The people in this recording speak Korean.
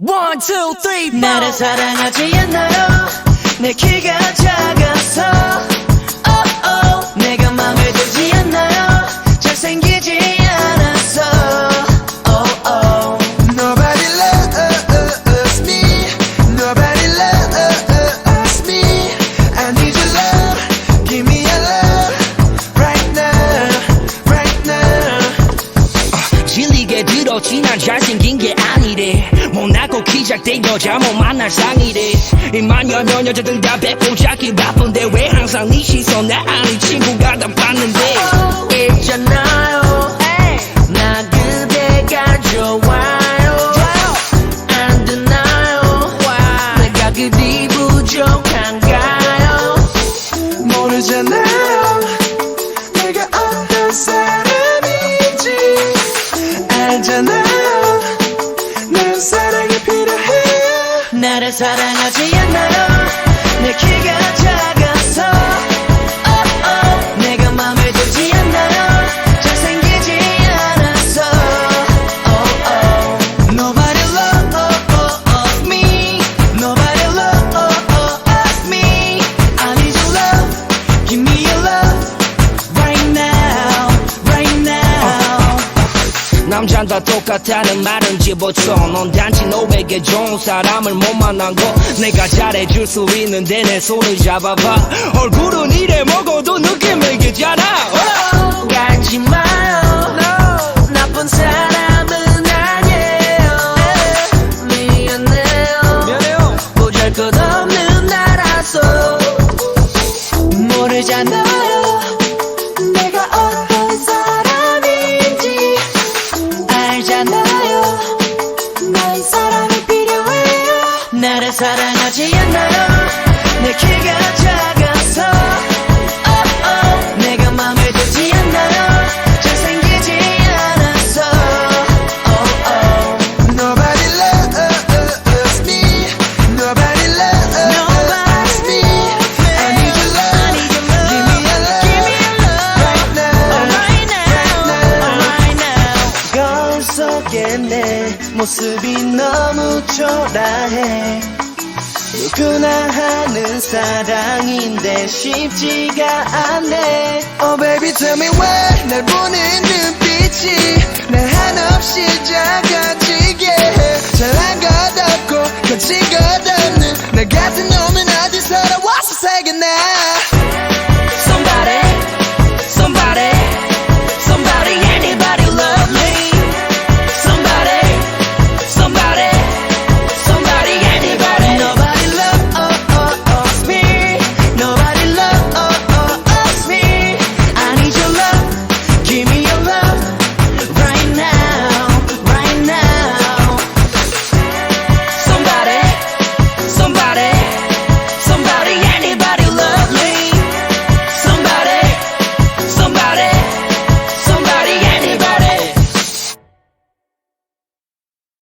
One, two, three, four. 나를 사랑하지 않나요 내 키가 작아서 들었지 난 잘생긴 게 아니래. 못나고 키 작대 여자 못 만날 상이래. 이만 여년 여자들 다 뱉고 잡기 바쁜데 왜 항상 네 시선 나 아닌 친구가 다 봤는데 나를 사랑하지 않나요. 내 키가 작아 남잔 다 똑같다는 말은 집어쳐. 넌 단지 너에게 좋은 사람을 못 만난 거. 내가 잘해줄 수 있는데 내 손을 잡아봐. 얼굴은 이래 먹어도 느낌을 개잖아. 가지 마요. 나쁜 사람은 아니에요. 미안해요. 보잘것없는 나라서. 모르잖아 난 사랑이 필요해요. 나를 사랑하지 않나요 모습이 너무 초라해. 누구나 하는 사랑인데 쉽지가 않네. Oh baby tell me